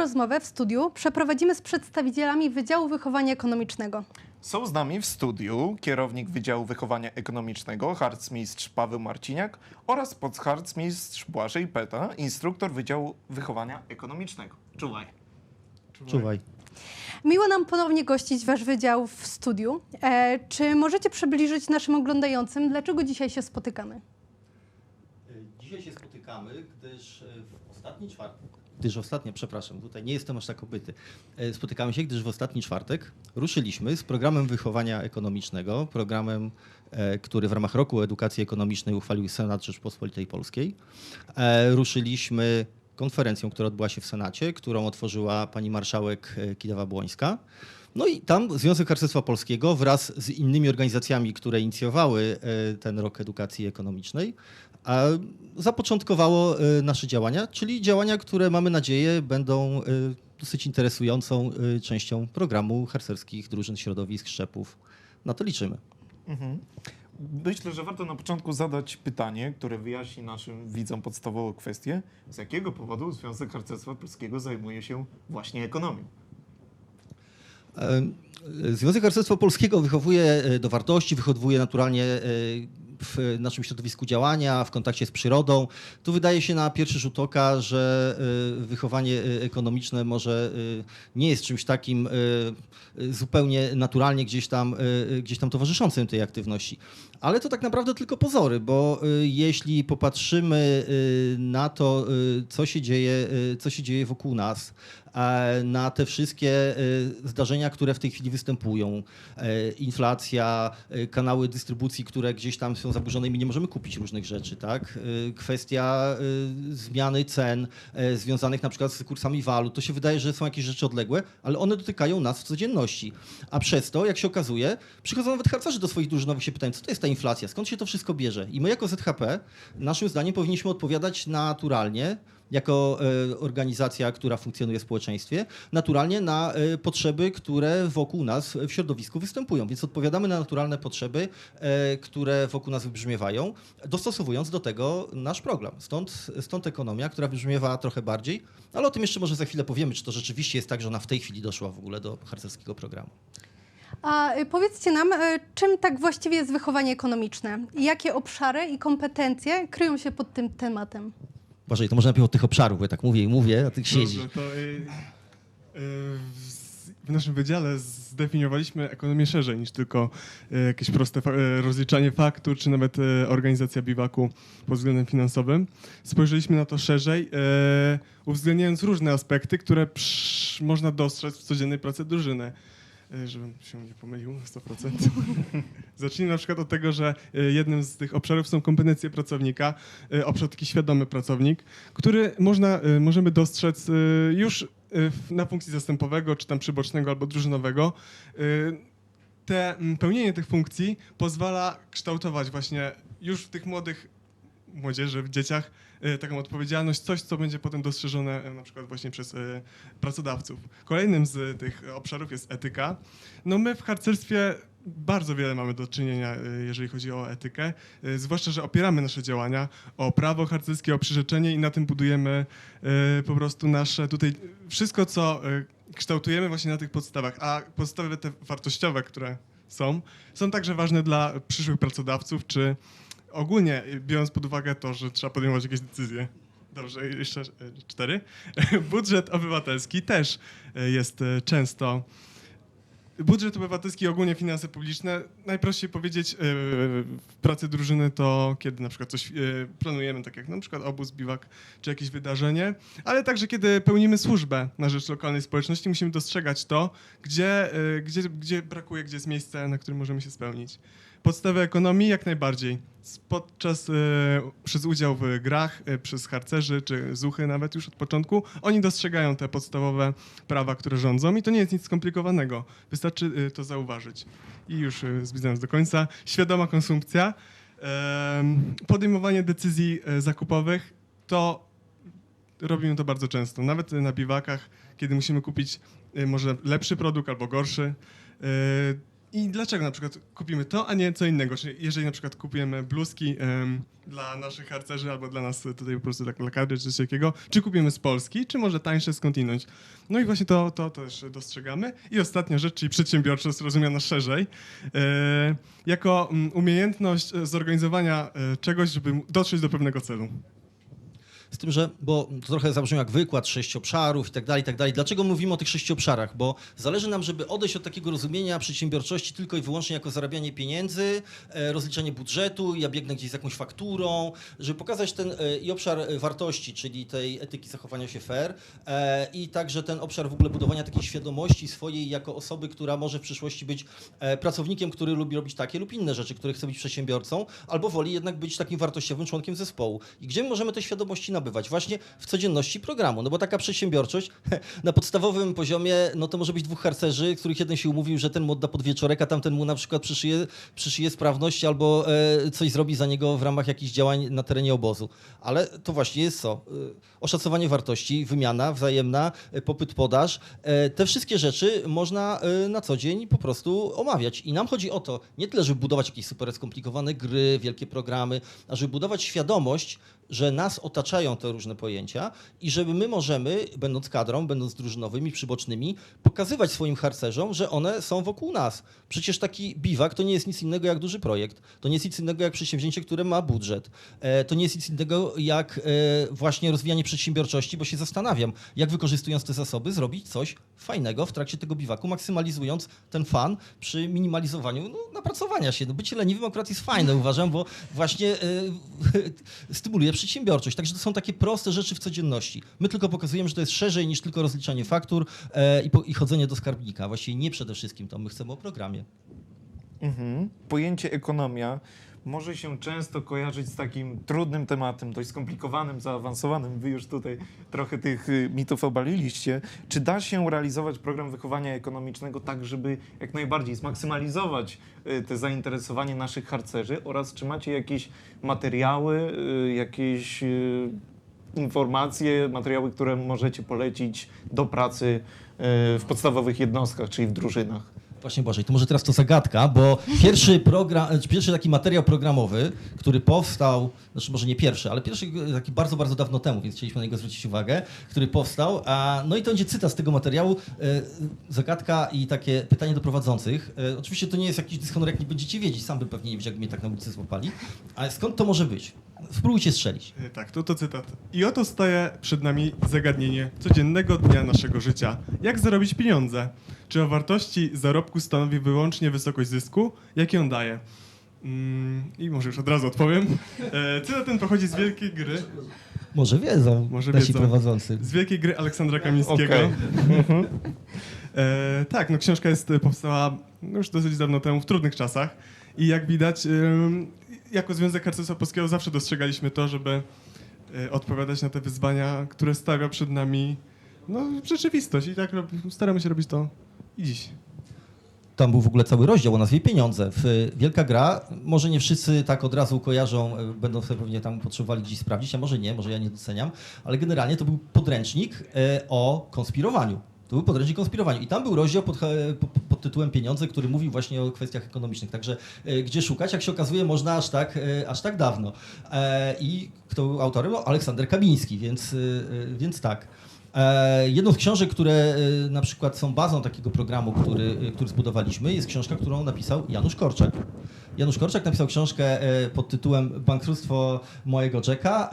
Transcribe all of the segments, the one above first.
Rozmowę w studiu przeprowadzimy z przedstawicielami Wydziału Wychowania Ekonomicznego. Są z nami w studiu kierownik Wydziału Wychowania Ekonomicznego, harcmistrz Paweł Marciniak oraz podharcmistrz Błażej Peta, instruktor Wydziału Wychowania Ekonomicznego. Czuwaj. Czuwaj. Miło nam ponownie gościć Wasz wydział w studiu. E, czy możecie przybliżyć naszym oglądającym, dlaczego dzisiaj się spotykamy? Dzisiaj się spotykamy, gdyż e, w ostatni czwartek, gdyż ostatnio, przepraszam, tutaj nie jestem aż tak obyty. E, Spotykamy się, gdyż w ostatni czwartek ruszyliśmy z programem wychowania ekonomicznego, programem, e, który w ramach roku edukacji ekonomicznej uchwalił Senat Rzeczpospolitej Polskiej. E, Ruszyliśmy konferencją, która odbyła się w Senacie, którą otworzyła pani marszałek Kidawa-Błońska. No i tam Związek Harcerstwa Polskiego wraz z innymi organizacjami, które inicjowały ten rok edukacji ekonomicznej, a zapoczątkowało e, nasze działania, czyli działania, które mamy nadzieję będą e, dosyć interesującą e, częścią programu harcerskich drużyn środowisk szczepów. Na to liczymy. Mhm. Myślę, że warto na początku zadać pytanie, które wyjaśni naszym widzom podstawową kwestię. Z jakiego powodu Związek Harcerstwa Polskiego zajmuje się właśnie ekonomią? E, Związek Harcerstwa Polskiego wychowuje e, do wartości, wychowuje naturalnie w naszym środowisku działania, w kontakcie z przyrodą. Tu wydaje się na pierwszy rzut oka, że e, wychowanie e, ekonomiczne może e, nie jest czymś takim zupełnie naturalnie gdzieś tam, gdzieś tam towarzyszącym tej aktywności. Ale to tak naprawdę tylko pozory, bo jeśli popatrzymy na to, co się dzieje, co się dzieje wokół nas, na te wszystkie e, zdarzenia, które w tej chwili występują, e, inflacja, e, kanały dystrybucji, które gdzieś tam są zaburzone i my nie możemy kupić różnych rzeczy, tak? E, Kwestia e, zmiany cen e, związanych na przykład z kursami walut, to się wydaje, że są jakieś rzeczy odległe, ale one dotykają nas w codzienności. A przez to, jak się okazuje, przychodzą nawet harcerze do swoich drużynowych się pytają, co to jest ta inflacja, skąd się to wszystko bierze? I my jako ZHP, naszym zdaniem powinniśmy odpowiadać naturalnie, jako e, organizacja, która funkcjonuje w społeczeństwie, naturalnie na e, potrzeby, które wokół nas w środowisku występują. Więc odpowiadamy na naturalne potrzeby, e, które wokół nas wybrzmiewają, dostosowując do tego nasz program. Stąd, stąd ekonomia, która wybrzmiewa trochę bardziej, ale o tym jeszcze może za chwilę powiemy, czy to rzeczywiście jest tak, że ona w tej chwili doszła w ogóle do harcerskiego programu. A y, powiedzcie nam, y, czym tak właściwie jest wychowanie ekonomiczne? Jakie obszary i kompetencje kryją się pod tym tematem? Boże, to może najpierw od tych obszarów, bo ja tak mówię i mówię, a ty siedzisz. Dobrze, to y, y, w- naszym wydziale zdefiniowaliśmy ekonomię szerzej niż tylko y, jakieś proste rozliczanie faktur, czy nawet organizacja biwaku pod względem finansowym. Spojrzeliśmy na to szerzej, uwzględniając różne aspekty, które można dostrzec w codziennej pracy drużyny. Żebym się nie pomylił na 100%. Zacznijmy na przykład od tego, że y, jednym z tych obszarów są kompetencje pracownika, y, obszar taki świadomy pracownik, który można, y, możemy dostrzec już na funkcji zastępowego, czy tam przybocznego albo drużynowego. Te pełnienie tych funkcji pozwala kształtować właśnie już w tych młodych młodzieży, w dzieciach y, taką odpowiedzialność, coś, co będzie potem dostrzeżone y, na przykład właśnie przez y, pracodawców. Kolejnym z tych obszarów jest etyka. No my w harcerstwie bardzo wiele mamy do czynienia, jeżeli chodzi o etykę, zwłaszcza, że opieramy nasze działania o prawo harcerskie, o przyrzeczenie i na tym budujemy po prostu nasze tutaj wszystko, co kształtujemy właśnie na tych podstawach, a podstawy te wartościowe, które są, są także ważne dla przyszłych pracodawców, czy ogólnie y, biorąc pod uwagę to, że trzeba podejmować jakieś decyzje. Dobrze, jeszcze y, cztery. Budżet obywatelski też y, jest często Budżet obywatelski i ogólnie finanse publiczne, najprościej powiedzieć, yy, w pracy drużyny to kiedy na przykład coś yy, planujemy, tak jak na przykład obóz, biwak czy jakieś wydarzenie, ale także kiedy pełnimy służbę na rzecz lokalnej społeczności, musimy dostrzegać to, gdzie, yy, gdzie, gdzie brakuje, gdzie jest miejsce, na którym możemy się spełnić. Podstawy ekonomii jak najbardziej. Podczas, przez udział w grach, przez harcerzy czy zuchy nawet już od początku, oni dostrzegają te podstawowe prawa, które rządzą i to nie jest nic skomplikowanego. Wystarczy y, to zauważyć. I już y, zbliżając do końca, świadoma konsumpcja, podejmowanie decyzji y, zakupowych, to robimy to bardzo często. Nawet na biwakach, kiedy musimy kupić y, może lepszy produkt albo gorszy. I dlaczego na przykład kupimy to, a nie co innego? Czyli jeżeli na przykład kupujemy bluzki dla naszych harcerzy albo dla nas tutaj po prostu dla kadry czy coś takiego, czy kupimy z Polski, czy może tańsze skądinąć? No i właśnie to, to też dostrzegamy. I ostatnia rzecz, czyli przedsiębiorczość rozumiana szerzej, e, jako mm, umiejętność e, zorganizowania e, czegoś, żeby dotrzeć do pewnego celu. Z tym, że, bo to trochę zabrzmiał jak wykład sześć obszarów i tak dalej, i tak dalej. Dlaczego mówimy o tych sześciu obszarach? Bo zależy nam, żeby odejść od takiego rozumienia przedsiębiorczości tylko i wyłącznie jako zarabianie pieniędzy, e, rozliczanie budżetu, ja biegnę gdzieś z jakąś fakturą, żeby pokazać ten e, i obszar e, wartości, czyli tej etyki zachowania się fair i także ten obszar w ogóle budowania takiej świadomości swojej jako osoby, która może w przyszłości być pracownikiem, który lubi robić takie lub inne rzeczy, który chce być przedsiębiorcą, albo woli jednak być takim wartościowym członkiem zespołu. I gdzie my możemy te świadomości nabywać? Właśnie w codzienności programu. No bo taka przedsiębiorczość na podstawowym poziomie, no to może być dwóch harcerzy, których jeden się umówił, że ten mu odda podwieczorek, a tamten mu na przykład przyszyje, przyszyje sprawność albo e, coś zrobi za niego w ramach jakichś działań na terenie obozu. Ale to właśnie jest co? E, Oszacowanie wartości, wymiana wzajemna, e, popyt, podaż. E, te wszystkie rzeczy można e, na co dzień po prostu omawiać. I nam chodzi o to, nie tyle, żeby budować jakieś super skomplikowane gry, wielkie programy, a żeby budować świadomość, że nas otaczają te różne pojęcia i żeby my możemy, będąc kadrą, będąc drużynowymi, przybocznymi, pokazywać swoim harcerzom, że one są wokół nas. Przecież taki biwak to nie jest nic innego jak duży projekt. To nie jest nic innego jak przedsięwzięcie, które ma budżet. E, To nie jest nic innego jak e, właśnie rozwijanie przedsiębiorczości, bo się zastanawiam, jak wykorzystując te zasoby zrobić coś fajnego w trakcie tego biwaku, maksymalizując ten fan przy minimalizowaniu no, napracowania się. No, bycie leniwym akurat jest fajne, uważam, bo właśnie e, stymuluje przedsiębiorczość. Także to są takie proste rzeczy w codzienności. My tylko pokazujemy, że to jest szerzej niż tylko rozliczanie faktur e, i, po, i chodzenie do skarbnika. Właściwie nie przede wszystkim to, my chcemy o programie. Mhm. Pojęcie ekonomia może się często kojarzyć z takim trudnym tematem, dość skomplikowanym, zaawansowanym. Wy już tutaj trochę tych y, mitów obaliliście. Czy da się realizować program wychowania ekonomicznego tak, żeby jak najbardziej zmaksymalizować y, te zainteresowanie naszych harcerzy oraz czy macie jakieś materiały, y, jakieś informacje, materiały, które możecie polecić do pracy w podstawowych jednostkach, czyli w drużynach? Właśnie Boże, to może teraz to zagadka, bo pierwszy program, pierwszy taki materiał programowy, który powstał, znaczy może nie pierwszy, ale pierwszy e, taki bardzo, bardzo dawno temu, więc chcieliśmy na niego zwrócić uwagę, który powstał, a, no i to będzie cytat z tego materiału, e, zagadka i takie pytanie do prowadzących. E, oczywiście to nie jest jakiś dyshonor, jak nie będziecie wiedzieć, sam bym pewnie nie wiedział, jak mnie tak na ulicy złapali, ale skąd to może być? Spróbujcie strzelić. E, Tak, to to cytat. I oto staje przed nami zagadnienie codziennego dnia naszego życia. Jak zarobić pieniądze? Czy o wartości zarobku stanowi wyłącznie wysokość zysku? Jaki on daje? Mm, I może już od razu odpowiem. E, cytat ten pochodzi z wielkiej gry, Może wiedzą Może nasi wiedzą. prowadzący. z wielkiej gry Aleksandra Kamińskiego. Okej. E, tak, no książka jest, powstała już dosyć dawno temu, w trudnych czasach. I jak widać, jako Związek Harcerstwa Polskiego zawsze dostrzegaliśmy to, żeby e, odpowiadać na te wyzwania, które stawia przed nami no, rzeczywistość. I tak staramy się robić to i dziś. Tam był w ogóle cały rozdział o nazwie Pieniądze. Wielka Gra, może nie wszyscy tak od razu kojarzą, e, będą sobie pewnie tam potrzebowali gdzieś sprawdzić, a może nie, może ja nie doceniam, ale generalnie to był podręcznik e, o konspirowaniu. To był podręcznik konspirowaniu. I tam był rozdział pod, pod, tytułem Pieniądze, który mówił właśnie o kwestiach ekonomicznych. Także e, gdzie szukać, jak się okazuje, można aż tak, e, aż tak dawno. E, I kto był autorem? No, Aleksander Kabiński, więc, więc tak. E, Jedną z książek, które e, na przykład są bazą takiego programu, który, e, który zbudowaliśmy, jest książka, którą napisał Janusz Korczak. Janusz Korczak napisał książkę pod tytułem Bankructwo mojego Jacka.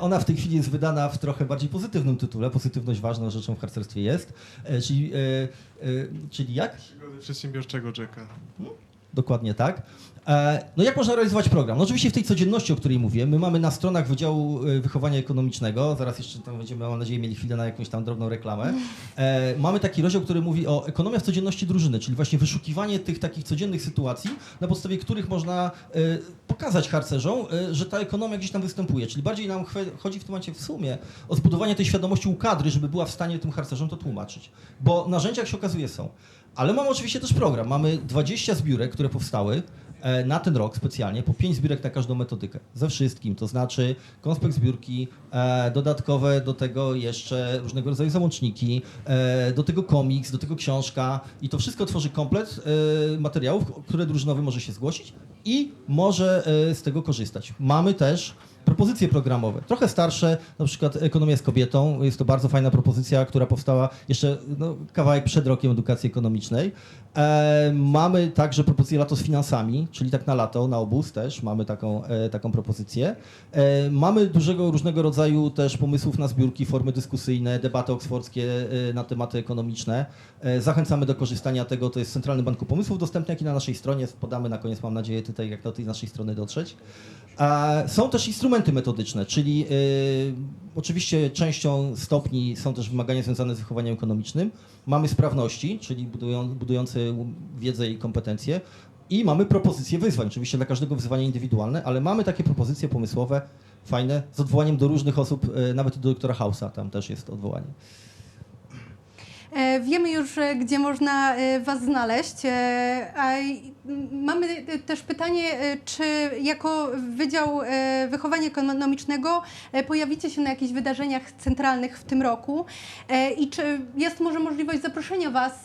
Ona w tej chwili jest wydana w trochę bardziej pozytywnym tytule. Pozytywność ważną rzeczą w harcerstwie jest. Czyli, czyli jak? Przygody przedsiębiorczego Jacka. Dokładnie tak. E, No jak można realizować program? No oczywiście w tej codzienności, o której mówię, my mamy na stronach Wydziału e, Wychowania Ekonomicznego, zaraz jeszcze tam będziemy, mam nadzieję, mieli chwilę na jakąś tam drobną reklamę. E, mamy taki rozdział, który mówi o ekonomia w codzienności drużyny, czyli właśnie wyszukiwanie tych takich codziennych sytuacji, na podstawie których można pokazać harcerzom, że ta ekonomia gdzieś tam występuje. Czyli bardziej nam chodzi w tym momencie w sumie o zbudowanie tej świadomości u kadry, żeby była w stanie tym harcerzom to tłumaczyć. Bo narzędzia, jak się okazuje, są. Ale mamy oczywiście też program. Mamy 20 zbiórek, które powstały. E, na ten rok specjalnie po pięć zbiórek na każdą metodykę. Ze wszystkim, to znaczy konspekt zbiórki, e, dodatkowe do tego jeszcze różnego rodzaju załączniki, e, do tego komiks, do tego książka i to wszystko tworzy komplet materiałów, które drużynowy może się zgłosić i może z tego korzystać. Mamy też propozycje programowe, trochę starsze, na przykład Ekonomia z kobietą. Jest to bardzo fajna propozycja, która powstała jeszcze no, kawałek przed rokiem edukacji ekonomicznej. E, mamy także propozycję Lato z finansami, czyli tak na lato, na obóz też mamy taką, e, taką propozycję. E, mamy dużego różnego rodzaju też pomysłów na zbiórki, formy dyskusyjne, debaty oksfordzkie e, na tematy ekonomiczne. E, zachęcamy do korzystania tego, to jest w Centralnym Banku Pomysłów dostępny, jak i na naszej stronie. Podamy na koniec, mam nadzieję, tutaj jak do tej naszej strony dotrzeć. A są też instrumenty metodyczne, czyli y, oczywiście częścią stopni są też wymagania związane z wychowaniem ekonomicznym. Mamy sprawności, czyli budują, budujące wiedzę i kompetencje. I mamy propozycje wyzwań, oczywiście dla każdego wyzwanie indywidualne, ale mamy takie propozycje pomysłowe, fajne, z odwołaniem do różnych osób, y, nawet do doktora Hausa, tam też jest odwołanie. E, Wiemy już, e, gdzie można e, Was znaleźć. mamy też pytanie, czy jako Wydział Wychowania Ekonomicznego pojawicie się na jakichś wydarzeniach centralnych w tym roku i czy jest może możliwość zaproszenia Was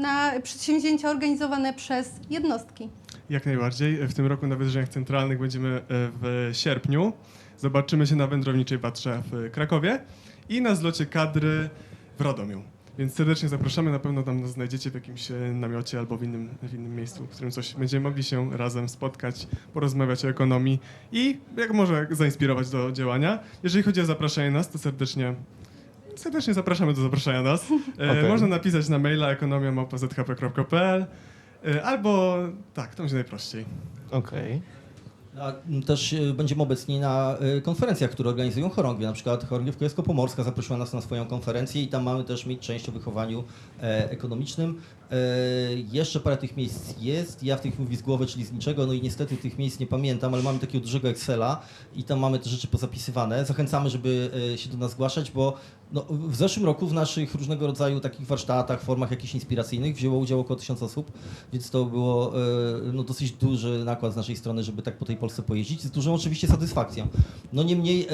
na przedsięwzięcia organizowane przez jednostki? Jak najbardziej. W tym roku na wydarzeniach centralnych będziemy w sierpniu. Zobaczymy się na Wędrowniczej Batrze w Krakowie i na zlocie kadry w Radomiu. Więc serdecznie zapraszamy, na pewno tam nas znajdziecie w jakimś e, namiocie albo w innym, w innym miejscu, w którym coś będziemy mogli się razem spotkać, porozmawiać o ekonomii i jak może zainspirować do działania. Jeżeli chodzi o zapraszanie nas, to serdecznie serdecznie zapraszamy do zapraszania nas. E, Okej. Można napisać na maila ekonomia.zhp.pl e, albo tak, to będzie najprościej. Okej. A m, też y, będziemy obecni na y, konferencjach, które organizują chorągwie. Na przykład Chorągiew Kujawsko-Pomorska zaprosiła nas na swoją konferencję i tam mamy też mieć część o wychowaniu e, ekonomicznym. E, jeszcze parę tych miejsc jest. Ja w tych mówię z głowy, czyli z niczego. No i niestety tych miejsc nie pamiętam, ale mamy takiego dużego Excela i tam mamy te rzeczy pozapisywane. Zachęcamy, żeby e, się do nas zgłaszać, bo no, w zeszłym roku w naszych różnego rodzaju takich warsztatach, formach jakichś inspiracyjnych wzięło udział około tysiąc osób, więc to było e, no, dosyć duży nakład z naszej strony, żeby tak po tej Polsce pojeździć, z dużą oczywiście satysfakcją. No niemniej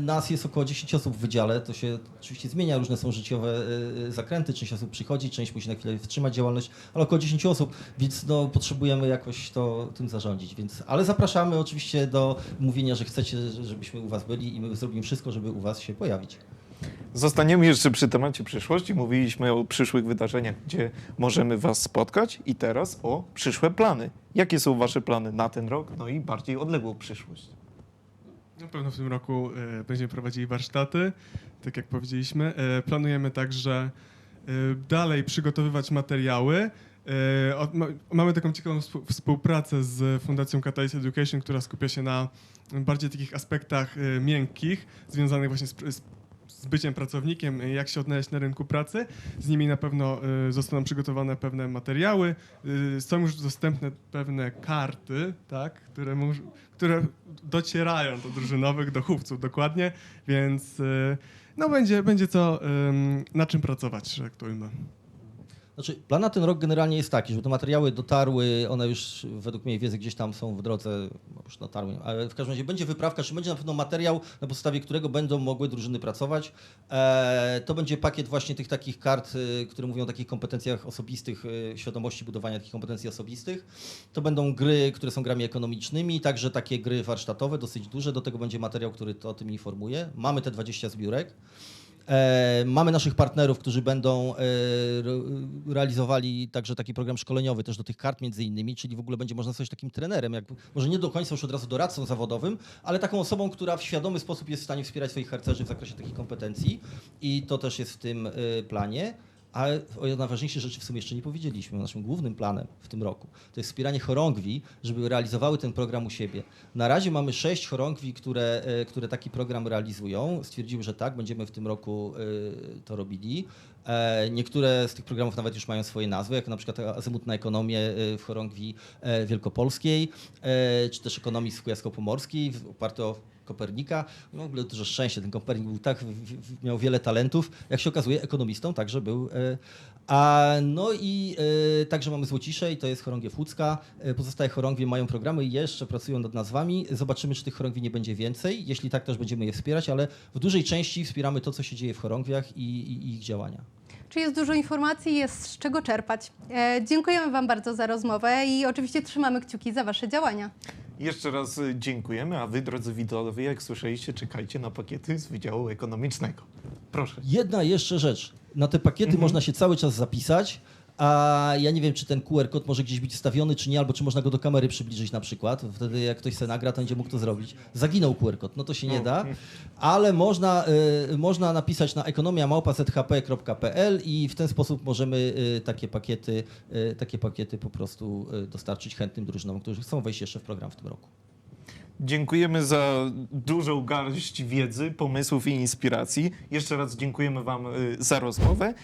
nas jest około 10 osób w wydziale, to się oczywiście zmienia, różne są życiowe zakręty, część osób przychodzi, część musi na chwilę wstrzymać działalność, ale około 10 osób, więc no, potrzebujemy jakoś to tym zarządzić, więc, ale zapraszamy oczywiście do mówienia, że chcecie, żebyśmy u Was byli i my zrobimy wszystko, żeby u Was się pojawić. Zostaniemy jeszcze przy temacie przyszłości. Mówiliśmy o przyszłych wydarzeniach, gdzie możemy Was spotkać i teraz o przyszłe plany. Jakie są Wasze plany na ten rok, no i bardziej odległą przyszłość? Na pewno w tym roku e, będziemy prowadzili warsztaty, tak jak powiedzieliśmy. E, planujemy także dalej przygotowywać materiały. Ma, mamy taką ciekawą współ- współpracę z Fundacją Catalyst Education, która skupia się na bardziej takich aspektach e, miękkich, związanych właśnie z, z, byciem pracownikiem, e, jak się odnaleźć na rynku pracy. Z nimi na pewno e, zostaną przygotowane pewne materiały. E, Są już dostępne pewne karty, tak, które, które docierają do drużynowych, do chówców dokładnie, więc no będzie, będzie co na czym pracować, że tak to. Znaczy, plan na ten rok generalnie jest taki, żeby te materiały dotarły, one już według mojej wiedzy gdzieś tam są w drodze, no już dotarły, ale w każdym razie będzie wyprawka, czy będzie na pewno materiał, na podstawie którego będą mogły drużyny pracować. E, to będzie pakiet właśnie tych takich kart, y, które mówią o takich kompetencjach osobistych, y, świadomości budowania takich kompetencji osobistych. To będą gry, które są grami ekonomicznymi, także takie gry warsztatowe, dosyć duże. Do tego będzie materiał, który to o tym informuje. Mamy te 20 zbiórek. E, mamy naszych partnerów, którzy będą e, re- realizowali także taki program szkoleniowy też do tych kart między innymi, czyli w ogóle będzie można stać takim trenerem, jak, może nie do końca już od razu doradcą zawodowym, ale taką osobą, która w świadomy sposób jest w stanie wspierać swoich harcerzy w zakresie takich kompetencji i to też jest w tym e, planie. Ale o najważniejszej rzeczy w sumie jeszcze nie powiedzieliśmy. Naszym głównym planem w tym roku to jest wspieranie chorągwi, żeby realizowały ten program u siebie. Na razie mamy sześć chorągwi, które, e, które taki program realizują. Stwierdziły, że tak, będziemy w tym roku e, to robili. E, Niektóre z tych programów nawet już mają swoje nazwy, jak na przykład Azymut na ekonomię e, w chorągwi e, wielkopolskiej, czy też ekonomii Kujawsko-Pomorskiej, oparte o Kopernika. No, w ogóle dużo szczęścia. Ten Kopernik był tak, miał wiele talentów. Jak się okazuje, ekonomistą także był. A, no i e, także mamy Złocisze i to jest chorągiew łódzka. E, Pozostałe chorągwie mają programy i jeszcze pracują nad nazwami. Zobaczymy, czy tych chorągwi nie będzie więcej. Jeśli tak, też będziemy je wspierać, ale w dużej części wspieramy to, co się dzieje w chorągwiach i, i, i ich działania. Czy jest dużo informacji, jest z czego czerpać. E, dziękujemy Wam bardzo za rozmowę i oczywiście trzymamy kciuki za Wasze działania. Jeszcze raz y, dziękujemy, a wy, drodzy widzowie, jak słyszeliście, czekajcie na pakiety z Wydziału Ekonomicznego. Proszę. Jedna jeszcze rzecz. Na te pakiety można się cały czas zapisać, a ja nie wiem, czy ten QR kod może gdzieś być wstawiony, czy nie, albo czy można go do kamery przybliżyć na przykład. Wtedy jak ktoś se nagra, to będzie mógł to zrobić. Zaginął QR kod, no to się nie da, ale można, y, można napisać na ekonomiamałpa.zhp.pl i w ten sposób możemy y, takie pakiety, y, takie pakiety po prostu y, dostarczyć chętnym drużynom, którzy chcą wejść jeszcze w program w tym roku. Dziękujemy za dużą garść wiedzy, pomysłów i inspiracji. Jeszcze raz dziękujemy Wam y, za rozmowę.